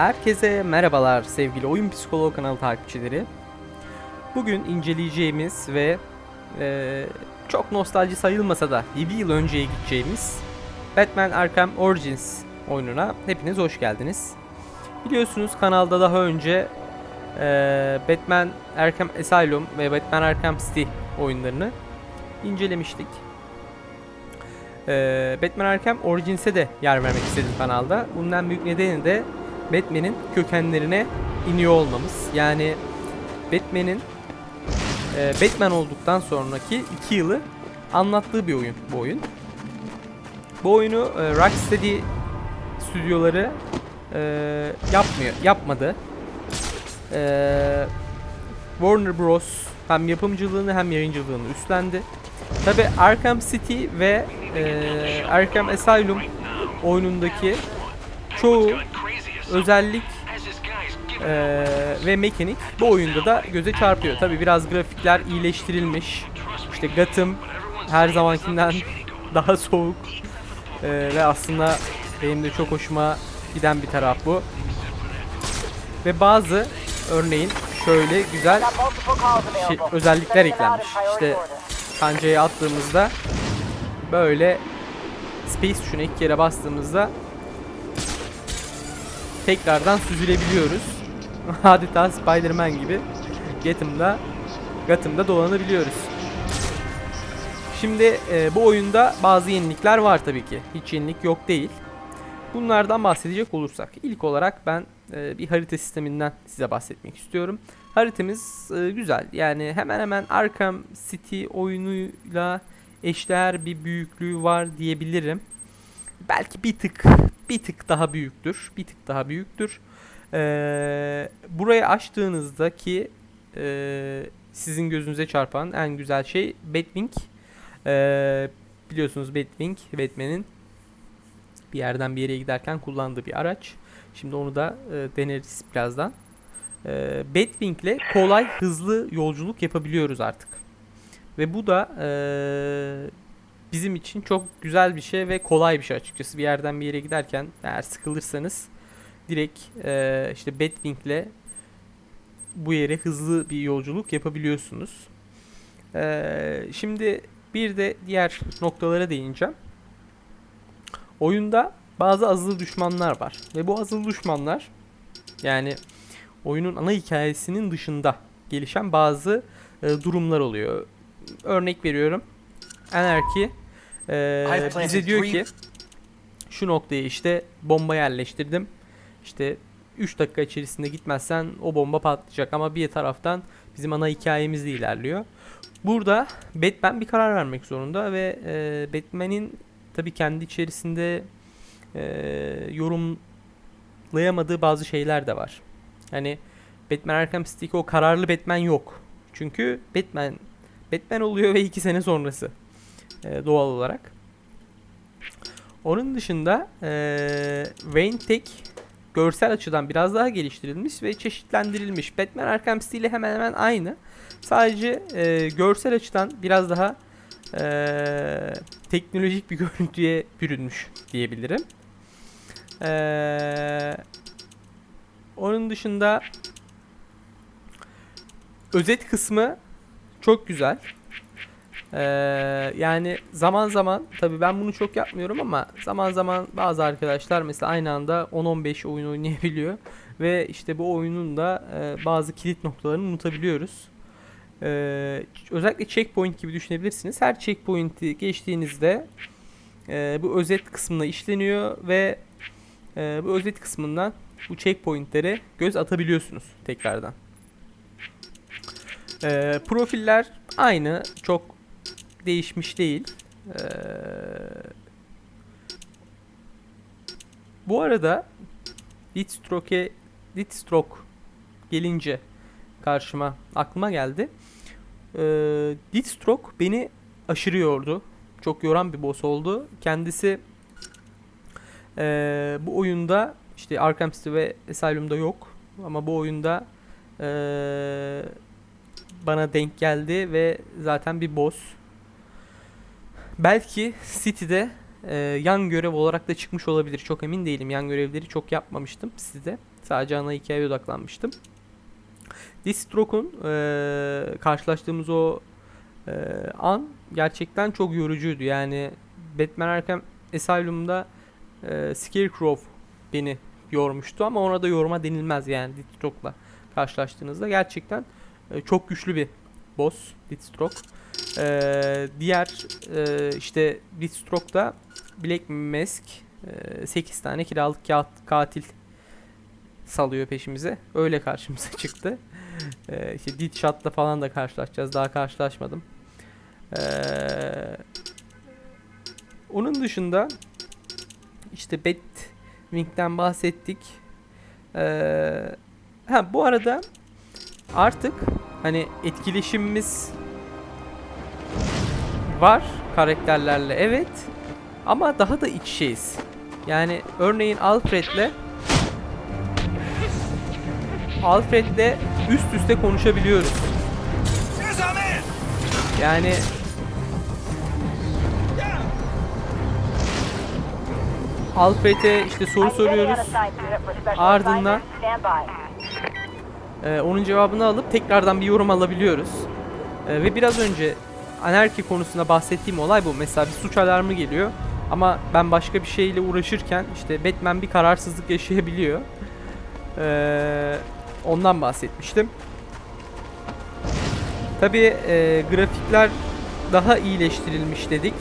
Herkese merhabalar sevgili Oyun Psikoloğu kanalı takipçileri. Bugün inceleyeceğimiz ve eee, çok nostalji sayılmasa da 7 yıl önceye gideceğimiz Batman Arkham Origins oyununa hepiniz hoş geldiniz. Biliyorsunuz kanalda daha önce eee, Batman Arkham Asylum ve Batman Arkham City oyunlarını incelemiştik. Eee, Batman Arkham Origins'e de yer vermek istedim kanalda. Bundan büyük nedeni de Batman'in kökenlerine iniyor olmamız. Yani Batman'in e, Batman olduktan sonraki 2 yılı anlattığı bir oyun bu oyun. Bu oyunu e, Rocksteady stüdyoları e, yapmıyor, yapmadı. E, Warner Bros. hem yapımcılığını hem yayıncılığını üstlendi. Tabi Arkham City ve e, Arkham Asylum oyunundaki çoğu özellik eee, ve mekanik bu oyunda da göze çarpıyor. Tabi biraz grafikler iyileştirilmiş. İşte Gotham her zamankinden daha soğuk Eee, ve aslında benim de çok hoşuma giden bir taraf bu. Ve bazı örneğin şöyle güzel şey, özellikler eklenmiş. İşte kancayı attığımızda böyle space tuşuna iki kere bastığımızda tekrardan süzülebiliyoruz. Adeta Spider-Man gibi Gotham'da Gotham'da dolanabiliyoruz. Şimdi e, bu oyunda bazı yenilikler var tabii ki. Hiç yenilik yok değil. Bunlardan bahsedecek olursak ilk olarak ben e, bir harita sisteminden size bahsetmek istiyorum. Haritamız e, güzel. Yani hemen hemen Arkham City oyunuyla eşdeğer bir büyüklüğü var diyebilirim. Belki bir tık bir tık daha büyüktür. Bir tık daha büyüktür. Ee, burayı açtığınızdaki e, sizin gözünüze çarpan en güzel şey Batwing. Ee, biliyorsunuz Batwing Batman'in bir yerden bir yere giderken kullandığı bir araç. Şimdi onu da e, deneriz birazdan. Ee, Batwing ile kolay hızlı yolculuk yapabiliyoruz artık. Ve bu da e, bizim için çok güzel bir şey ve kolay bir şey açıkçası. Bir yerden bir yere giderken eğer sıkılırsanız direkt e, işte Batwing ile bu yere hızlı bir yolculuk yapabiliyorsunuz. E, şimdi bir de diğer noktalara değineceğim. Oyunda bazı azılı düşmanlar var ve bu azılı düşmanlar yani oyunun ana hikayesinin dışında gelişen bazı e, durumlar oluyor. Örnek veriyorum. Anarchy e, bize diyor ki şu noktaya işte bomba yerleştirdim. İşte 3 dakika içerisinde gitmezsen o bomba patlayacak ama bir taraftan bizim ana hikayemiz de ilerliyor. Burada Batman bir karar vermek zorunda ve e, Batman'in tabii kendi içerisinde e, yorumlayamadığı bazı şeyler de var. Hani Batman Arkham City'deki o kararlı Batman yok. Çünkü Batman Batman oluyor ve 2 sene sonrası e, doğal olarak. Onun dışında e, Wayne görsel açıdan biraz daha geliştirilmiş ve çeşitlendirilmiş. Batman Arkham City ile hemen hemen aynı. Sadece e, görsel açıdan biraz daha e, teknolojik bir görüntüye bürünmüş diyebilirim. E, onun dışında özet kısmı çok güzel. Ee, yani zaman zaman tabi ben bunu çok yapmıyorum ama zaman zaman bazı arkadaşlar mesela aynı anda 10-15 oyun oynayabiliyor ve işte bu oyunun da e, bazı kilit noktalarını unutabiliyoruz. Ee, özellikle checkpoint gibi düşünebilirsiniz. Her checkpoint'i geçtiğinizde e, bu özet kısmına işleniyor ve e, bu özet kısmından bu checkpoint'lere göz atabiliyorsunuz tekrardan. Ee, profiller aynı, çok değişmiş değil. Ee, bu arada Deathstroke'e Deathstroke gelince karşıma aklıma geldi. Ee, Deathstroke beni aşırı yordu. Çok yoran bir boss oldu. Kendisi ee, bu oyunda işte Arkham City ve Asylum'da yok. Ama bu oyunda ee, bana denk geldi ve zaten bir boss. Belki City'de e, yan görev olarak da çıkmış olabilir. Çok emin değilim. Yan görevleri çok yapmamıştım sizde. Sadece ana hikayeye odaklanmıştım. Deathstroke'un e, karşılaştığımız o e, an gerçekten çok yorucuydu. Yani Batman Arkham Asylum'da e, Scarecrow beni yormuştu ama ona da yorma denilmez yani Deathstroke'la karşılaştığınızda gerçekten e, çok güçlü bir boss Deathstroke. E, diğer e, işte Deathstroke'da Black Mask e, 8 tane kiralık kağıt- katil salıyor peşimize. Öyle karşımıza çıktı. E, işte Deadshot'la falan da karşılaşacağız. Daha karşılaşmadım. E, onun dışında işte Batwing'den bahsettik. Ee, ha bu arada artık hani etkileşimimiz var karakterlerle evet ama daha da iç şeyiz. Yani örneğin Alfred'le Alfred'le üst üste konuşabiliyoruz. Yani Alfred'e işte soru soruyoruz. Ardından Ee, onun cevabını alıp tekrardan bir yorum alabiliyoruz. Ee, ve biraz önce anarki konusunda bahsettiğim olay bu. Mesela bir suç alarmı geliyor ama ben başka bir şeyle uğraşırken işte Batman bir kararsızlık yaşayabiliyor. Ee, ondan bahsetmiştim. Tabi grafikler daha iyileştirilmiş dedik.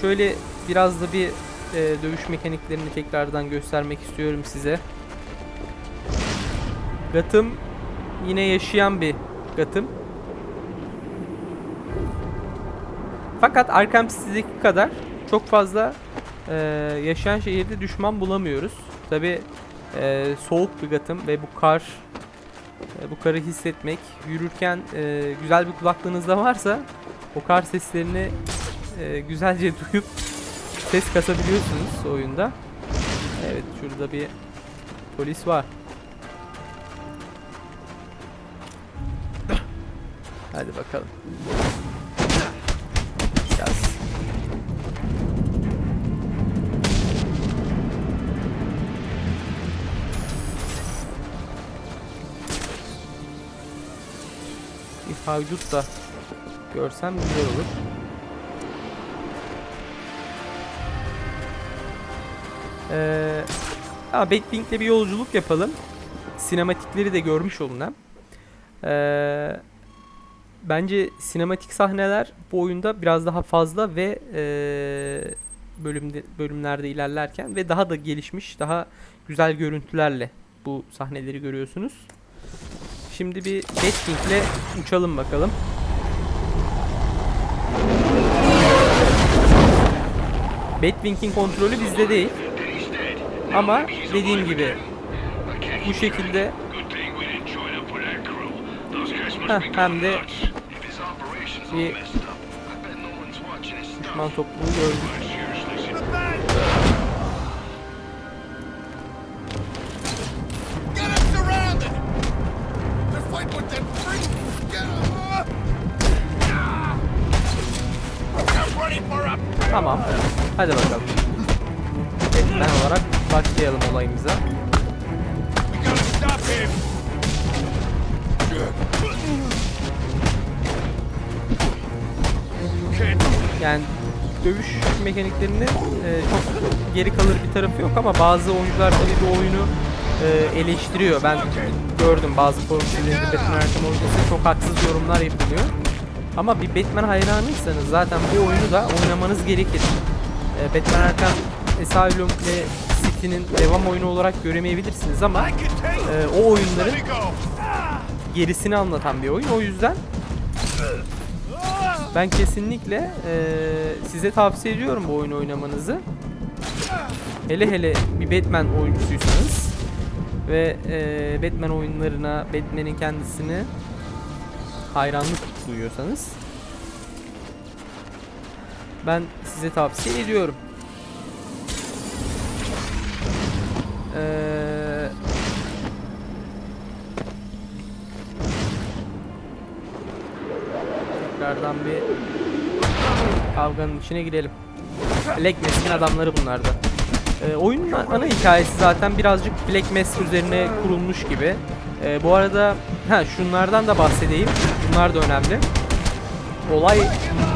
Şöyle biraz da bir e, dövüş mekaniklerini tekrardan göstermek istiyorum size. Gotham yine yaşayan bir Gotham. Fakat Arkham City'deki kadar çok fazla e, yaşayan şehirde düşman bulamıyoruz. Tabi soğuk bir Gotham ve bu kar e, bu karı hissetmek yürürken e, güzel bir kulaklığınız da varsa o kar seslerini e, güzelce duyup ses kasabiliyorsunuz oyunda. Evet şurada bir polis var. Hadi bakalım. Bir haydut da görsem güzel olur. Ee, Batwing'le bir yolculuk yapalım. Sinematikleri de görmüş olun hem. Ee, bence sinematik sahneler bu oyunda biraz daha fazla ve ee, bölümde bölümlerde ilerlerken ve daha da gelişmiş, daha güzel görüntülerle bu sahneleri görüyorsunuz. Şimdi bir Batwing'le uçalım bakalım. Batwing'in kontrolü bizde değil. Ama dediğim gibi bu şekilde Heh, hem de bir düşman topluluğu gördük. Tamam. Hadi bakalım. Batman olarak başlayalım olayımıza. Yani dövüş mekaniklerinin e, çok geri kalır bir tarafı yok ama bazı oyuncular tabii bu oyunu e, eleştiriyor. Ben gördüm bazı forum sitelerinde Batman Arkham oyuncusu çok haksız yorumlar yapılıyor. Ama bir Batman hayranıysanız zaten bu oyunu da oynamanız gerekir. E, Batman Arkham Asylum ve City'nin devam oyunu olarak göremeyebilirsiniz ama e, o oyunların gerisini anlatan bir oyun. O yüzden ben kesinlikle eee, size tavsiye ediyorum bu oyunu oynamanızı. Hele hele bir Batman oyuncusuysanız ve eee, Batman oyunlarına, Batman'in kendisini hayranlık duyuyorsanız ben size tavsiye ediyorum. Eee tekrardan bir kavganın içine girelim. Black Mask'in adamları bunlar da. Ee, oyunun ana hikayesi zaten birazcık Black Mask üzerine kurulmuş gibi. Ee, bu arada ha şunlardan da bahsedeyim. Bunlar da önemli. Olay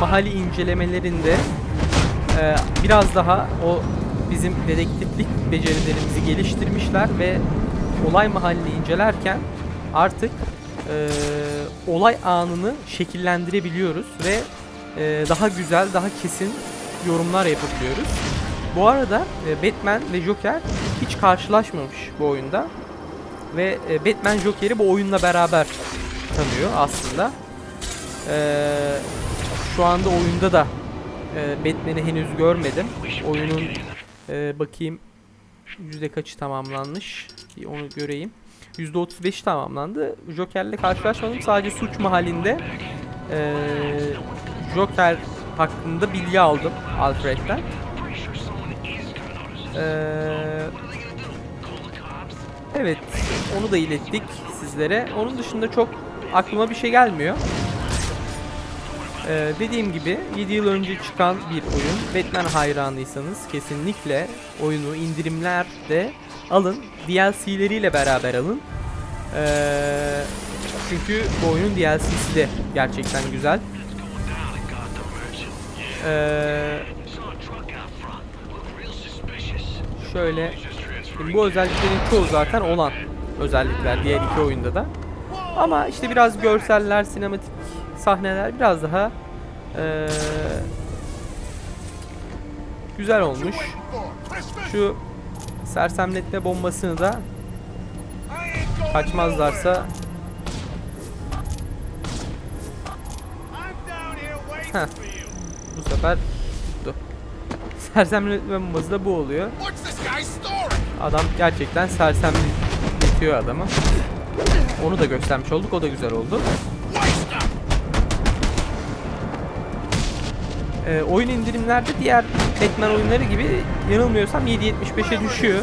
mahalli incelemelerinde e, biraz daha o bizim dedektiflik becerilerimizi geliştirmişler ve olay mahalli incelerken artık e, olay anını şekillendirebiliyoruz ve e, daha güzel, daha kesin yorumlar yapabiliyoruz. Bu arada e, Batman ve Joker hiç karşılaşmamış bu oyunda ve e, Batman Joker'i bu oyunla beraber tanıyor aslında. E, şu anda oyunda da e, Batman'i henüz görmedim. Oyunun e, bakayım yüzde kaçı tamamlanmış. Bir onu göreyim. %35'i tamamlandı. Joker'le karşılaşmadım. Sadece suç mahallinde e, Joker hakkında bilgi aldım Alfred'den. E, evet, onu da ilettik sizlere. Onun dışında çok aklıma bir şey gelmiyor. Ee, dediğim gibi 7 yıl önce çıkan bir oyun. Batman hayranıysanız kesinlikle oyunu indirimlerde alın. DLC'leriyle beraber alın. Ee, çünkü bu oyunun DLC'si de gerçekten güzel. Ee, şöyle bu özelliklerin çoğu zaten olan özellikler diğer iki oyunda da. Ama işte biraz görseller, sinematik sahneler biraz daha eee, güzel olmuş. Şu sersemletme bombasını da kaçmazlarsa Heh. bu sefer tuttu. Sersemletme bombası da bu oluyor. Adam gerçekten sersemletiyor adamı. Onu da göstermiş olduk. O da güzel oldu. Ee, oyun indirimlerde diğer Batman oyunları gibi yanılmıyorsam 7.75'e düşüyor.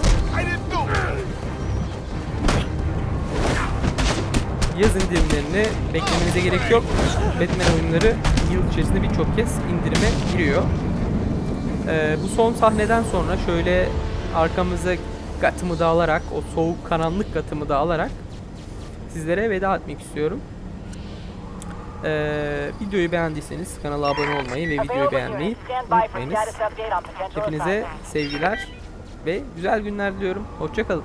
Yaz indirimlerini beklemenize gerek yok. Batman oyunları yıl içerisinde birçok kez indirime giriyor. Ee, bu son sahneden sonra şöyle arkamıza Gotham'ı da alarak, o soğuk karanlık Gotham'ı da alarak sizlere veda etmek istiyorum. Ee, videoyu beğendiyseniz kanala abone olmayı ve videoyu beğenmeyi unutmayınız. Hepinize sevgiler ve güzel günler diliyorum. Hoşçakalın.